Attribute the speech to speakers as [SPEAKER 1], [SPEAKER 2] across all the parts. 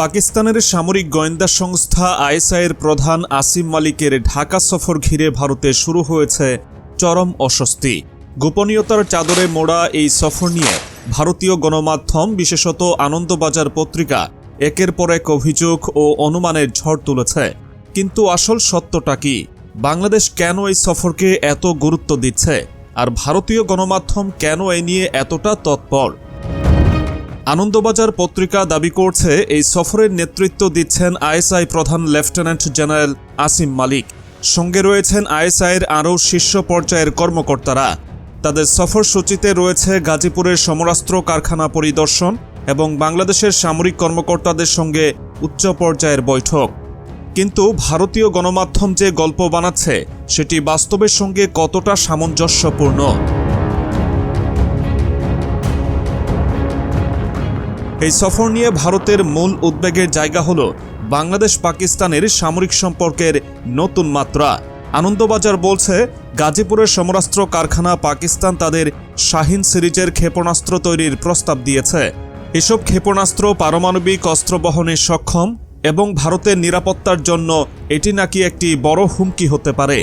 [SPEAKER 1] পাকিস্তানের সামরিক গোয়েন্দা সংস্থা আইএসআইয়ের প্রধান আসিম মালিকের ঢাকা সফর ঘিরে ভারতে শুরু হয়েছে চরম অস্বস্তি। গোপনীয়তার চাদরে মোড়া এই সফর নিয়ে ভারতীয় গণমাধ্যম, বিশেষত আনন্দবাজার পত্রিকা, একের পর এক অভিযোগ ও অনুমানের ঝড় তুলেছে। কিন্তু আসল সত্যটা কি? বাংলাদেশ কেন এই সফরকে এত গুরুত্ব দিচ্ছে? আর ভারতীয় গণমাধ্যম কেন এ নিয়ে এতটা তৎপর? আনন্দবাজার পত্রিকা দাবি করছে, এই সফরের নেতৃত্ব দিচ্ছেন আইএসআই প্রধান লেফটেন্যান্ট জেনারেল আসিম মালিক। সঙ্গে রয়েছেন আইএসআইয়ের আরও শীর্ষ পর্যায়ের কর্মকর্তারা। তাদের সফরসূচিতে রয়েছে গাজীপুরের সমরাস্ত্র কারখানা পরিদর্শন এবং বাংলাদেশের সামরিক কর্মকর্তাদের সঙ্গে উচ্চ পর্যায়ের বৈঠক। কিন্তু ভারতীয় গণমাধ্যম যে গল্প বানাচ্ছে, সেটি বাস্তবের সঙ্গে কতটা সামঞ্জস্যপূর্ণ? এই সফর নিয়ে ভারতের মূল উদ্বেগের জায়গা হল বাংলাদেশ পাকিস্তানের সামরিক সম্পর্কের নতুন মাত্রা। আনন্দবাজার বলছে, গাজীপুরের সমরাস্ত্র কারখানা পাকিস্তান তাদের শাহিন সিরিজের ক্ষেপণাস্ত্র তৈরির প্রস্তাব দিয়েছে। এসব ক্ষেপণাস্ত্র পারমাণবিক অস্ত্র বহনে সক্ষম এবং ভারতের নিরাপত্তার জন্য এটি নাকি একটি বড় হুমকি হতে পারে।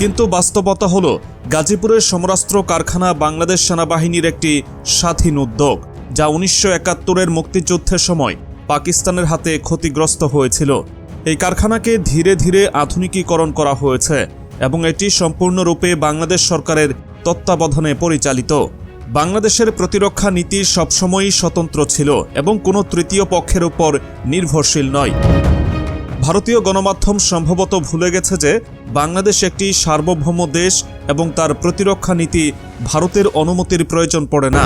[SPEAKER 1] কিন্তু বাস্তবতা হল, গাজীপুরের সমরাস্ত্র কারখানা বাংলাদেশ সেনাবাহিনীর একটি স্বাধীন উদ্যোগ। যা উনিশশো একাত্তরের মুক্তিযুদ্ধের সময় পাকিস্তানের হাতে ক্ষতিগ্রস্ত হয়েছিল। এই কারখানাকে ধীরে ধীরে আধুনিকীকরণ করা হয়েছে এবং এটি সম্পূর্ণরূপে বাংলাদেশ সরকারের তত্ত্বাবধানে পরিচালিত। বাংলাদেশের প্রতিরক্ষা নীতি সবসময়ই স্বতন্ত্র ছিল এবং কোনো তৃতীয় পক্ষের উপর নির্ভরশীল নয়। ভারতীয় গণমাধ্যম সম্ভবত ভুলে গেছে যে বাংলাদেশ একটি সার্বভৌম দেশ এবং তার প্রতিরক্ষা নীতি ভারতের অনুমতির প্রয়োজন পড়ে না।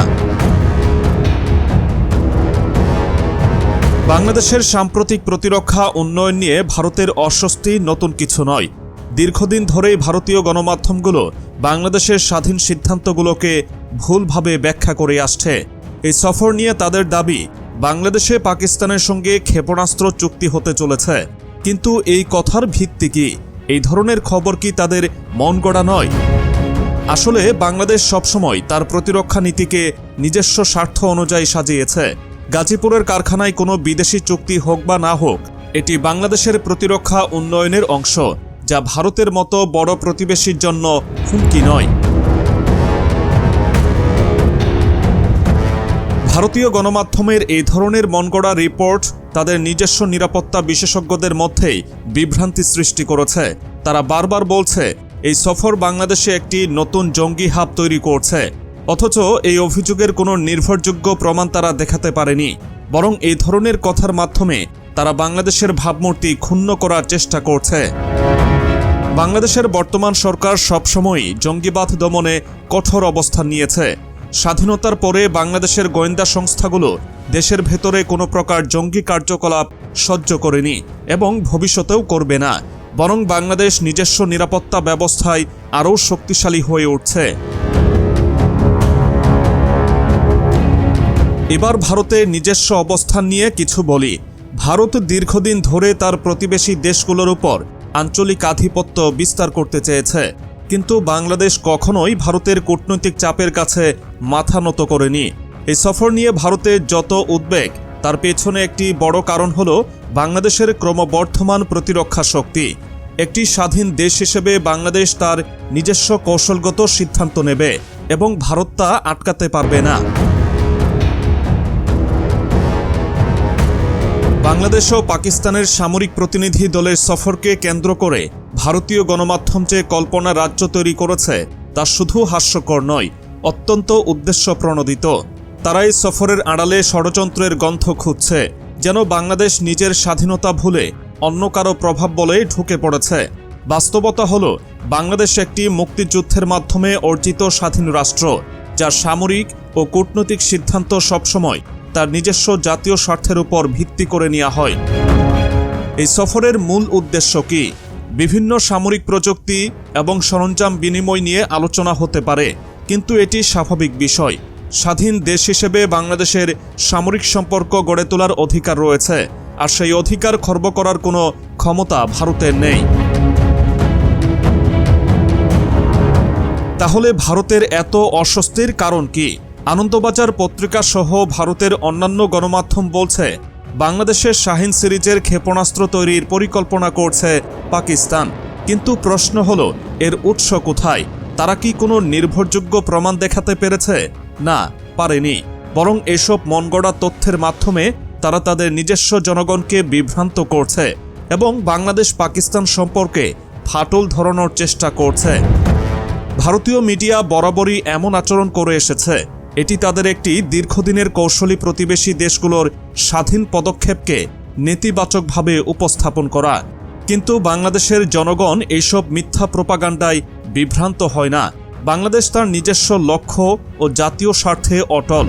[SPEAKER 1] বাংলাদেশের সাম্প্রতিক প্রতিরক্ষা উন্নয়ন নিয়ে ভারতের অস্বস্তি নতুন কিছু নয়। দীর্ঘদিন ধরেই ভারতীয় গণমাধ্যমগুলো বাংলাদেশের স্বাধীন সিদ্ধান্তগুলোকে ভুলভাবে ব্যাখ্যা করে আসছে। এই সফর নিয়ে তাদের দাবি, বাংলাদেশে পাকিস্তানের সঙ্গে ক্ষেপণাস্ত্র চুক্তি হতে চলেছে। কিন্তু এই কথার ভিত্তি কি? এই ধরনের খবর কি তাদের মন গড়া নয়? আসলে বাংলাদেশ সবসময় তার প্রতিরক্ষা নীতিকে নিজস্ব স্বার্থ অনুযায়ী সাজিয়েছে। গাজীপুরের কারখানায় কোনো বিদেশি চুক্তি হোক বা না হোক, এটি বাংলাদেশের প্রতিরক্ষা উন্নয়নের অংশ, যা ভারতের মতো বড় প্রতিবেশীর জন্য হুমকি নয়। ভারতীয় গণমাধ্যমের এই ধরনের মনগড়া রিপোর্ট তাদের নিজস্ব নিরাপত্তা বিশেষজ্ঞদের মধ্যেই বিভ্রান্তি সৃষ্টি করেছে। তারা বারবার বলছে, এই সফর বাংলাদেশে একটি নতুন জঙ্গি হাব তৈরি করছে। অথচ এই অভিযোগের কোনো নির্ভরযোগ্য প্রমাণ তারা দেখাতে পারেনি। বরং এই ধরনের কথার মাধ্যমে তারা বাংলাদেশের ভাবমূর্তি ক্ষুণ্ণ করার চেষ্টা করছে। বাংলাদেশের বর্তমান সরকার সবসময়ই জঙ্গিবাদ দমনে কঠোর অবস্থান নিয়েছে। স্বাধীনতার পরে বাংলাদেশের গোয়েন্দা সংস্থাগুলো দেশের ভেতরে কোনো প্রকার জঙ্গি কার্যকলাপ সহ্য করেনি এবং ভবিষ্যতেও করবে না। বরং বাংলাদেশ নিজস্ব নিরাপত্তা ব্যবস্থায় আরও শক্তিশালী হয়ে উঠছে। এবার ভারতে নিজস্ব অবস্থান নিয়ে কিছু বলি। ভারত দীর্ঘদিন ধরে তার প্রতিবেশী দেশগুলোর উপর আঞ্চলিক আধিপত্য বিস্তার করতে চেয়েছে। কিন্তু বাংলাদেশ কখনোই ভারতের কূটনৈতিক চাপের কাছে মাথা নত করেনি। এই সফর নিয়ে ভারতের যত উদ্বেগ, তার পেছনে একটি বড় কারণ হল বাংলাদেশের ক্রমবর্ধমান প্রতিরক্ষা শক্তি। একটি স্বাধীন দেশ হিসেবে বাংলাদেশ তার নিজস্ব কৌশলগত সিদ্ধান্ত নেবে এবং ভারত তা আটকাতে পারবে না। বাংলাদেশ ও পাকিস্তানের সামরিক প্রতিনিধি দলের সফরকে কেন্দ্র করে ভারতীয় গণমাধ্যম যে কল্পনা রাজ্য তৈরি করেছে, তা শুধু হাস্যকর নয়, অত্যন্ত উদ্দেশ্য প্রণোদিত তারা এই সফরের আড়ালে ষড়যন্ত্রের গন্ধ খুঁজছে, যেন বাংলাদেশ নিজের স্বাধীনতা ভুলে অন্য কারও প্রভাব বলে ঢুকে পড়েছে। বাস্তবতা হল, বাংলাদেশ একটি মুক্তিযুদ্ধের মাধ্যমে অর্জিত স্বাধীন রাষ্ট্র, যার সামরিক ও কূটনৈতিক সিদ্ধান্ত সবসময় তার নিজস্ব জাতীয় স্বার্থের উপর ভিত্তি করে নেওয়া হয়। এই সফরের মূল উদ্দেশ্য কি? বিভিন্ন সামরিক প্রযুক্তি এবং সরঞ্জাম বিনিময় নিয়ে আলোচনা হতে পারে, কিন্তু এটি স্বাভাবিক বিষয়। স্বাধীন দেশ হিসেবে বাংলাদেশের সামরিক সম্পর্ক গড়ে তোলার অধিকার রয়েছে, আর সেই অধিকার খর্ব করার কোনো ক্ষমতা ভারতের নেই। তাহলে ভারতের এত অস্বস্তির কারণ কি? আনন্দবাজার পত্রিকা সহ ভারতের অন্যান্য গণমাধ্যম বলছে, বাংলাদেশের শাহিন সিরিজের ক্ষেপণাস্ত্র তৈরির পরিকল্পনা করছে পাকিস্তান। কিন্তু প্রশ্ন হল, এর উৎস কোথায়? তারা কি কোনো নির্ভরযোগ্য প্রমাণ দেখাতে পেরেছে? না, পারেনি। বরং এসব মনগড়া তথ্যের মাধ্যমে তারা তাদের নিজস্ব জনগণকে বিভ্রান্ত করছে এবং বাংলাদেশ পাকিস্তান সম্পর্কে ফাটল ধরানোর চেষ্টা করছে। ভারতীয় মিডিয়া বরাবরই এমন আচরণ করে এসেছে। এটি তাদের একটি দীর্ঘদিনের কৌশলী প্রতিবেশী দেশগুলোর স্বাধীন পদক্ষেপকে নেতিবাচকভাবে উপস্থাপন করা। কিন্তু বাংলাদেশের জনগণ এইসব মিথ্যা প্রপাগান্ডায় বিভ্রান্ত হয় না। বাংলাদেশ তার নিজস্ব লক্ষ্য ও জাতীয় স্বার্থে অটল।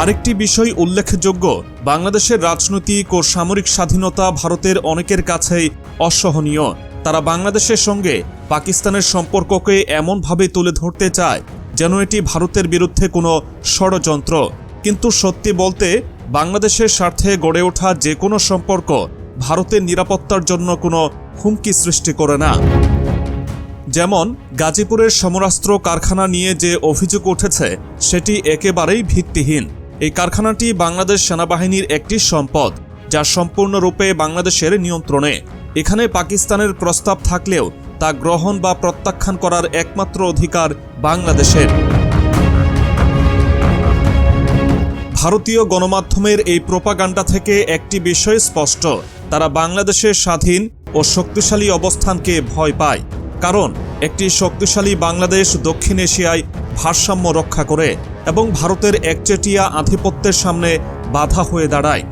[SPEAKER 1] আরেকটি বিষয় উল্লেখযোগ্য, বাংলাদেশের রাজনৈতিক ও সামরিক স্বাধীনতা ভারতের অনেকের কাছেই অসহনীয়। তারা বাংলাদেশের সঙ্গে পাকিস্তানের সম্পর্ককে এমনভাবে তুলে ধরতে চায় যেন এটি ভারতের বিরুদ্ধে কোনো ষড়যন্ত্র। কিন্তু সত্যি বলতে, বাংলাদেশের স্বার্থে গড়ে ওঠা যে কোনো সম্পর্ক ভারতের নিরাপত্তার জন্য কোনো হুমকি সৃষ্টি করে না। যেমন, গাজীপুরের সমরাস্ত্র কারখানা নিয়ে যে অভিযোগ উঠেছে, সেটি একেবারেই ভিত্তিহীন। এই কারখানাটি বাংলাদেশ সেনাবাহিনীর একটি সম্পদ, যা সম্পূর্ণরূপে বাংলাদেশের নিয়ন্ত্রণে। এখানে পাকিস্তানের প্রস্তাব থাকলেও তা গ্রহণ বা প্রত্যাখ্যান করার একমাত্র অধিকার বাংলাদেশের। ভারতীয় গণমাধ্যমের এই প্রোপাগান্ডা থেকে একটি বিষয় স্পষ্ট, তারা বাংলাদেশের স্বাধীন ও শক্তিশালী অবস্থানকে ভয় পায়, কারণ একটি শক্তিশালী বাংলাদেশ দক্ষিণ এশিয়ায় ভারসাম্য রক্ষা করে এবং ভারতের একচেটিয়া আধিপত্যের সামনে বাধা হয়ে দাঁড়ায়।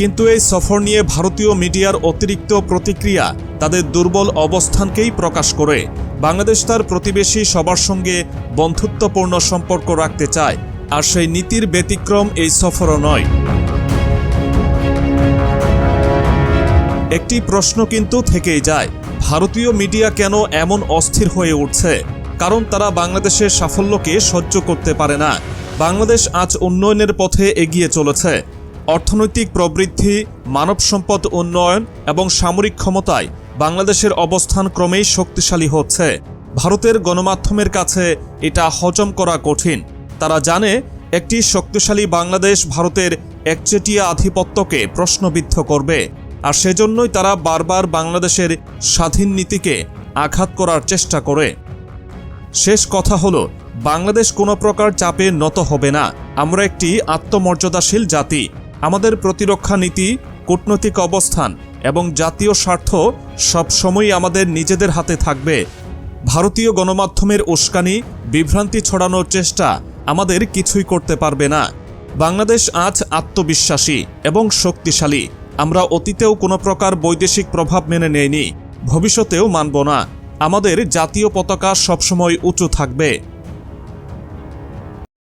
[SPEAKER 1] কিন্তু এই সফর নিয়ে ভারতীয় মিডিয়ার অতিরিক্ত প্রতিক্রিয়া তাদের দুর্বল অবস্থানকেই প্রকাশ করে। বাংলাদেশ তার প্রতিবেশী সবার সঙ্গে বন্ধুত্বপূর্ণ সম্পর্ক রাখতে চায়, আর সেই নীতির ব্যতিক্রম এই সফরও নয়। একটি প্রশ্ন কিন্তু থেকেই যায়, ভারতীয় মিডিয়া কেন এমন অস্থির হয়ে উঠছে? কারণ তারা বাংলাদেশের সাফল্যকে সহ্য করতে পারে না। বাংলাদেশ আজ উন্নয়নের পথে এগিয়ে চলেছে। অর্থনৈতিক প্রবৃদ্ধি, মানব সম্পদ উন্নয়ন এবং সামরিক ক্ষমতায় বাংলাদেশের অবস্থান ক্রমেই শক্তিশালী হচ্ছে। ভারতের গণমাধ্যমের কাছে এটা হজম করা কঠিন। তারা জানে, একটি শক্তিশালী বাংলাদেশ ভারতের একচেটিয়া আধিপত্যকে প্রশ্নবিদ্ধ করবে। আর সেজন্যই তারা বারবার বাংলাদেশের স্বাধীন নীতিকে আঘাত করার চেষ্টা করে। শেষ কথা হলো, বাংলাদেশ কোনো প্রকার চাপে নত হবে না। আমরা একটি আত্মমর্যাদাশীল জাতি। আমাদের প্রতিরক্ষা নীতি, কূটনৈতিক অবস্থান এবং জাতীয় স্বার্থ সবসময়ই আমাদের নিজেদের হাতে থাকবে। ভারতীয় গণমাধ্যমের উস্কানি, বিভ্রান্তি ছড়ানোর চেষ্টা আমাদের কিছুই করতে পারবে না। বাংলাদেশ আজ আত্মবিশ্বাসী এবং শক্তিশালী। আমরা অতীতেও কোনো প্রকার বৈদেশিক প্রভাব মেনে নেইনি। ভবিষ্যতেও মানব না। আমাদের জাতীয় পতাকা সবসময় উঁচু থাকবে।